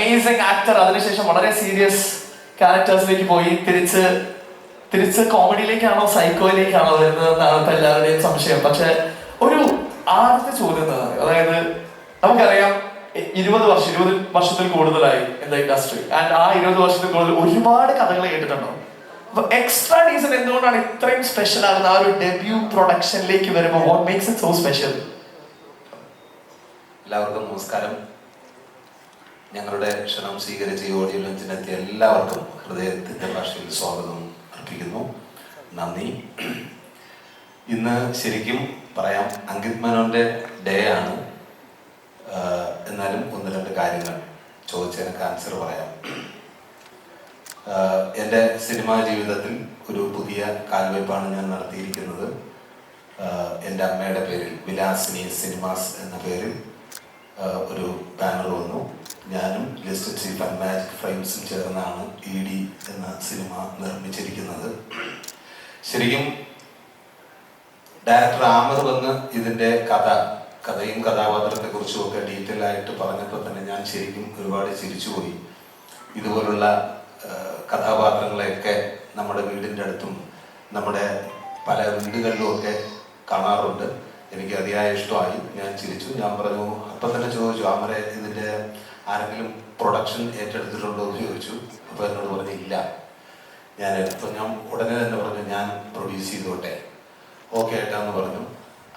Amazing actor അതിനുശേഷം വളരെ serious ക്യാരക്ടേഴ്സിലേക്ക് പോയി. തിരിച്ച് തിരിച്ച് കോമഡിയിലേക്കാണോ സൈക്കോയിലേക്കാണോ വരുന്നതെന്നാണ് ഇപ്പൊ എല്ലാവരുടെയും സംശയം. പക്ഷെ ഒരു ആദ്യത്തെ ചോദ്യം അതായത് നമുക്കറിയാം ഇരുപത് വർഷം ഇരുപത് വർഷത്തിൽ കൂടുതലായി ഇൻ ദ ഇൻഡസ്ട്രി ആൻഡ് ആ ഇരുപത് വർഷത്തിൽ കൂടുതൽ ഒരുപാട് കഥകൾ കേട്ടിട്ടുണ്ടോ? എക്സ്ട്രാ ഡീസൺ എന്തുകൊണ്ടാണ് ഇത്രയും സ്പെഷ്യൽ ആകുന്ന ആ ഒരു ഡെബ്യൂ പ്രൊഡക്ഷനിലേക്ക് വരുമ്പോൾ what makes it so special എല്ലാവർക്കും നമസ്കാരം. ഞങ്ങളുടെ ക്ഷണം സ്വീകരിച്ച് ഈ ഓഡിയോ ലഞ്ചിനെത്തിയ എല്ലാവർക്കും ഹൃദയത്തിന്റെ ഭാഷയിൽ സ്വാഗതം അർപ്പിക്കുന്നു. നന്ദി. ഇന്ന് ശരിക്കും പറയാം അങ്കിത് മനോന്റെ ഡേ ആണ്. എന്നാലും ഒന്ന് രണ്ട് കാര്യങ്ങൾ ചോദിച്ചതിനൊക്കെ ആൻസർ പറയാം. എന്റെ സിനിമാ ജീവിതത്തിൽ ഒരു പുതിയ കാൽവയ്പ്പാണ് ഞാൻ നടത്തിയിരിക്കുന്നത്. എന്റെ അമ്മയുടെ പേരിൽ വിലാസിനി സിനിമാസ് എന്ന പേരിൽ ഒരു ബാനർ വന്നു. ഞാനും ഗസ്റ്റ് ചീഫ് ആൻഡ് മാജിക് ഫ്രെയിംസും ചേർന്നാണ് ഇ ഡി എന്ന സിനിമ നിർമ്മിച്ചിരിക്കുന്നത്. ശരിക്കും ഡയറക്ടർ ആമർ വന്ന് ഇതിന്റെ കഥ കഥയും കഥാപാത്രത്തെ കുറിച്ചും ഒക്കെ ഡീറ്റെയിൽ ആയിട്ട് പറഞ്ഞപ്പോൾ തന്നെ ഞാൻ ശരിക്കും ഒരുപാട് ചിരിച്ചുപോയി. ഇതുപോലുള്ള കഥാപാത്രങ്ങളെയൊക്കെ നമ്മുടെ വീടിന്റെ അടുത്തും നമ്മുടെ പല വീടുകളിലും ഒക്കെ കാണാറുണ്ട്. എനിക്ക് അതിയായ ഇഷ്ടമായി. ഞാൻ ചിരിച്ചു. ഞാൻ പറഞ്ഞു അപ്പം തന്നെ ചോദിച്ചു ആമരെ ഇതിന്റെ ആരെങ്കിലും പ്രൊഡക്ഷൻ ഏറ്റെടുത്തിട്ടുണ്ടോ എന്ന് ചോദിച്ചു. അപ്പോൾ എന്നോട് പറഞ്ഞു ഇല്ല. ഞാൻ എടുത്തു ഞാൻ ഉടനെ തന്നെ പറഞ്ഞു ഞാൻ പ്രൊഡ്യൂസ് ചെയ്തോട്ടെ. ഓക്കെ ഏട്ടാന്ന് പറഞ്ഞു.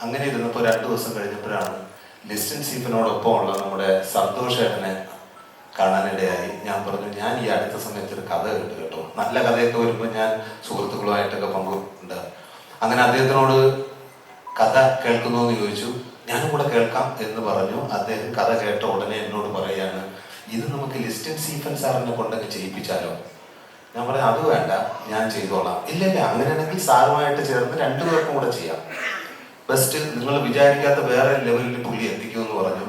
അങ്ങനെ ഇരുന്നപ്പോൾ രണ്ട് ദിവസം കഴിഞ്ഞപ്പോഴാണ് ലിസ്റ്റൻ സീഫിനോടൊപ്പം ഉള്ള നമ്മുടെ സന്തോഷ് ഏട്ടനെ കാണാനിടയായി. ഞാൻ പറഞ്ഞു ഞാൻ ഈ അടുത്ത സമയത്ത് ഒരു കഥ കേട്ടു കേട്ടോ. നല്ല കഥയൊക്കെ വരുമ്പോൾ ഞാൻ സുഹൃത്തുക്കളുമായിട്ടൊക്കെ പങ്കുണ്ട്. അങ്ങനെ അദ്ദേഹത്തിനോട് കഥ കേൾക്കുന്നു എന്ന് ചോദിച്ചു. ഞാനും കൂടെ കേൾക്കാം എന്ന് പറഞ്ഞു. അദ്ദേഹം കഥ കേട്ട ഉടനെ എന്നോട് പറയാണ് ഇത് നമുക്ക് ലിസ്റ്റൻ സീഫൻ സാറിനെ കൊണ്ടൊക്കെ ചെയ്യിപ്പിച്ചാലോ? ഞാൻ പറയാം അത് വേണ്ട ഞാൻ ചെയ്തോളാം. ഇല്ല ഇല്ല അങ്ങനെയാണെങ്കിൽ സാറുമായിട്ട് ചേർന്ന് രണ്ടുപേർക്കും കൂടെ ചെയ്യാം. ബെസ്റ്റ് നിങ്ങൾ വിചാരിക്കാത്ത വേറെ ലെവലിൽ പുള്ളി എത്തിക്കുമെന്ന് പറഞ്ഞു.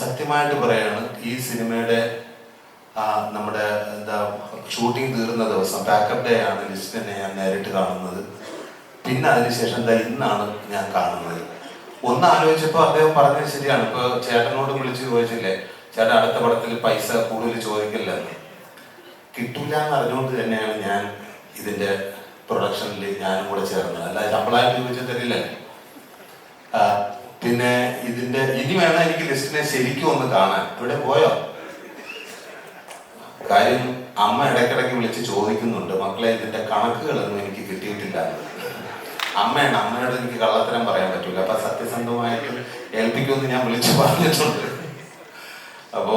സത്യമായിട്ട് പറയാണ് ഈ സിനിമയുടെ നമ്മുടെ എന്താ ഷൂട്ടിംഗ് തീർന്ന ദിവസം ബാക്കപ്പ് ഡേ ആണ് ലിസ്റ്റിനെ ഞാൻ നേരിട്ട് കാണുന്നത്. പിന്നെ അതിനുശേഷം എന്താ ഇന്നാണ് ഞാൻ കാണുന്നത്. ഒന്ന് ആലോചിച്ചപ്പോൾ അദ്ദേഹം പറഞ്ഞത് ശരിയാണ്. ഇപ്പൊ ചേട്ടനോട് വിളിച്ചു ചോദിച്ചില്ലേ ചേട്ടൻ അടുത്ത പടത്തിൽ പൈസ കൂടുതൽ ചോദിക്കില്ലെന്ന്. കിട്ടില്ല എന്ന് അറിഞ്ഞുകൊണ്ട് തന്നെയാണ് ഞാൻ ഇതിന്റെ പ്രൊഡക്ഷനിൽ ഞാനും കൂടെ ചേർന്നത്. അല്ല ശമ്പളമായിട്ട് ചോദിച്ചാൽ തരില്ല. പിന്നെ ഇതിന്റെ ഇനി വേണം എനിക്ക് ലിസ്റ്റിനെ ശരിക്കും ഒന്ന് കാണാൻ. ഇവിടെ പോയോ? കാര്യം അമ്മ ഇടയ്ക്കിടയ്ക്ക് വിളിച്ച് ചോദിക്കുന്നുണ്ട്. മക്കളെ ഇതിന്റെ കണക്കുകളൊന്നും എനിക്ക്. അമ്മയാണ്. അമ്മയോട് എനിക്ക് കള്ളത്തരം പറയാൻ പറ്റൂല. അപ്പൊ സത്യസന്ധമായിട്ട് ഏൽപ്പിക്കുമെന്ന് ഞാൻ വിളിച്ചു പറഞ്ഞിട്ടുണ്ട്. അപ്പോ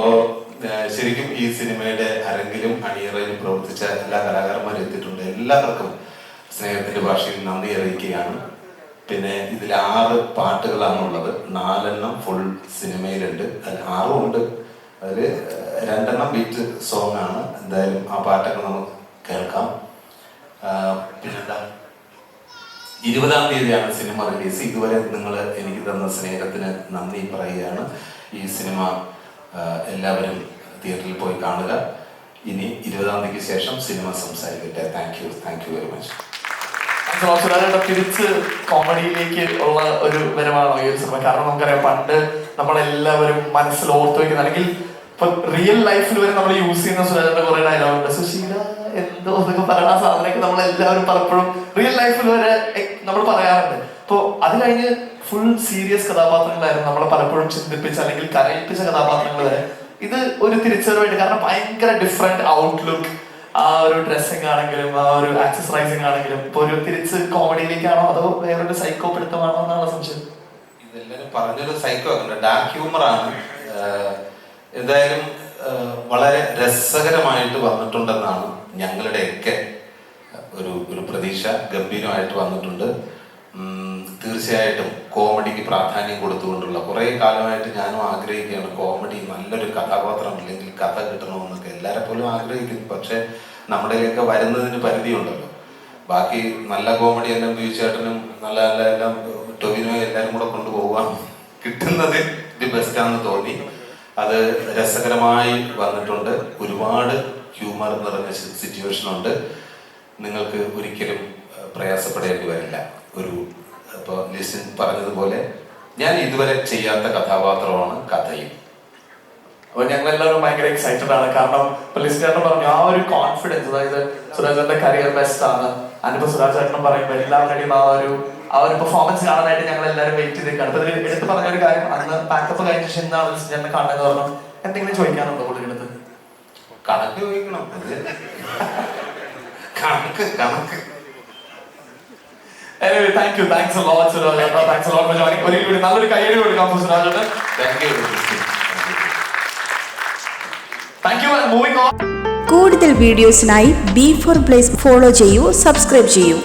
ശരിക്കും ഈ സിനിമയുടെ അരങ്ങിലും അണിയറയിലും പ്രവർത്തിച്ച എല്ലാ കലാകാരന്മാരും എത്തിയിട്ടുണ്ട്. എല്ലാവർക്കും സ്നേഹത്തിന്റെ ഭാഷയിൽ നന്ദി അറിയിക്കുകയാണ്. പിന്നെ ഇതിൽ ആറ് പാട്ടുകളാണുള്ളത്. നാലെണ്ണം ഫുൾ സിനിമയിലുണ്ട്. അതിൽ ആറും ഉണ്ട്. അതിൽ രണ്ടെണ്ണം ബീറ്റ് സോങ് ആണ്. എന്തായാലും ആ പാട്ടൊക്കെ നമുക്ക് കേൾക്കാം. പിന്നെന്താ? ഇരുപതാം തീയതിയാണ് സിനിമ റിലീസ്. ഇതുവരെ നിങ്ങൾ എനിക്ക് തന്ന സ്നേഹത്തിന് നന്ദി പറയുകയാണ്. ഈ സിനിമ എല്ലാവരും തിയേറ്ററിൽ പോയി കാണുക. ഇനി ഇരുപതാം തീയതിക്ക് ശേഷം സിനിമ സംസാരിക്കട്ടെ. Thank you thank you very much തിരിച്ച് കോമഡിയിലേക്ക് ഉള്ള ഒരു വരവാണ് ഈ ഒരു സിനിമ. കാരണം നമുക്കറിയാം പണ്ട് നമ്മളെല്ലാവരും മനസ്സിൽ ഓർത്തു വെക്കുന്ന അല്ലെങ്കിൽ ഇപ്പൊ റിയൽ ലൈഫിൽ വരെ നമ്മൾ യൂസ് ചെയ്യുന്ന സുരാജേട്ട കുറെ ഡയലോഗ് ഉണ്ട്. സുശീല എന്തോ എന്നൊക്കെ പറയുന്ന സാധനമൊക്കെ നമ്മൾ എല്ലാവരും പലപ്പോഴും റിയൽ ലൈഫിൽ വരെ നമ്മൾ പറയാറുണ്ട്. അപ്പൊ അത് കഴിഞ്ഞ് ഫുൾ സീരിയസ് കഥാപാത്രങ്ങളായിരുന്നു നമ്മളെ പലപ്പോഴും ചിന്തിപ്പിച്ച അല്ലെങ്കിൽ കരയിപ്പിച്ച കഥാപാത്രങ്ങൾ വരെ. ഇത് ഒരു തിരിച്ചറിവായിട്ട് കാരണം ഭയങ്കര ഡിഫറെന്റ് ഔട്ട്ലുക്ക് ആ ഒരു ഡ്രസ്സിങ് ആണെങ്കിലും ആ ഒരു ആക്സസറൈസിങ് ആണെങ്കിലും ഇപ്പൊ ഒരു തിരിച്ച് കോമഡിയിലേക്കാണോ അതോ വേറൊരു സൈക്കോ പിടുത്തമാണോ എന്നാണ് സംശയം? ഇതെല്ലാവരും പറഞ്ഞൊരു സൈക്കോ ഡാർക്ക് ഹ്യൂമർ ആണ്. എന്തായാലും വളരെ രസകരമായിട്ട് വന്നിട്ടുണ്ടെന്നാണ് ഞങ്ങളുടെയൊക്കെ ഒരു ഒരു പ്രതീക്ഷ. ഗംഭീരമായിട്ട് വന്നിട്ടുണ്ട്. തീർച്ചയായിട്ടും കോമഡിക്ക് പ്രാധാന്യം കൊടുത്തുകൊണ്ടുള്ള കുറേ കാലമായിട്ട് ഞാനും ആഗ്രഹിക്കുകയാണ് കോമഡി നല്ലൊരു കഥാപാത്രം അല്ലെങ്കിൽ കഥ കിട്ടണമെന്നൊക്കെ എല്ലാരെ പോലും ആഗ്രഹിക്കുന്നു. പക്ഷെ നമ്മുടെയൊക്കെ വരുന്നതിന് പരിധിയുണ്ടല്ലോ. ബാക്കി നല്ല കോമഡി എല്ലാം ബീച്ചേട്ടനും നല്ല നല്ല എല്ലാം ടൊവിനോ എല്ലാവരും കൂടെ കൊണ്ടുപോകാൻ കിട്ടുന്നത് ഇത് ബെസ്റ്റാണെന്ന് തോന്നി. അത് രസകരമായി വന്നിട്ടുണ്ട്. ഒരുപാട് ഹ്യൂമർ നിറഞ്ഞ സിറ്റുവേഷൻ ഉണ്ട്. നിങ്ങൾക്ക് ഒരിക്കലും പ്രയാസപ്പെടേണ്ടി വരില്ല. ഒരു ഇപ്പോൾ ലിസിൻ പറഞ്ഞതുപോലെ ഞാൻ ഇതുവരെ ചെയ്യാത്ത കഥാപാത്രമാണ് കഥയും. അപ്പൊ ഞങ്ങൾ എല്ലാവരും ഭയങ്കര എക്സൈറ്റഡ് ആണ്. കാരണം ഇപ്പൊ ലിസ്റ്റേട്ടൻ പറഞ്ഞു ആ ഒരു കോൺഫിഡൻസ് അതായത് സുരാജന്റെ കരിയർ ബെസ്റ്റ് ആണ്. അനുപ സുരാജ് ചേട്ടനും പറയുമ്പോൾ എല്ലാവരുടെയും ആ ഒരു ആ ഒരു പെർഫോമൻസ് കാണാനായിട്ട് ഞങ്ങൾ എല്ലാവരും വെയിറ്റ് ചെയ്ത് കണ്ടത് എടുത്ത് പറഞ്ഞ ഒരു കാര്യം അന്ന് പാക്കപ്പ് കഴിഞ്ഞ ശേഷം എന്താണ് ഞങ്ങൾ കാണുന്നത് പറഞ്ഞു എന്തെങ്കിലും ചോദിക്കാനുണ്ടോ പുള്ളിയുടെ കണക്ക് ചോദിക്കണം. കണക്ക് കണക്ക്. Anyway, thank you. Thanks a lot, Suraj. Thanks a lot for joining. ഒരിക്കൽ കൂടി നല്ലൊരു കയ്യടി കൊടുക്കാം കൂടുതൽ വീഡിയോസിനായി ബി ഫോർ പ്ലേസ് ഫോളോ ചെയ്യൂ സബ്സ്ക്രൈബ് ചെയ്യൂ.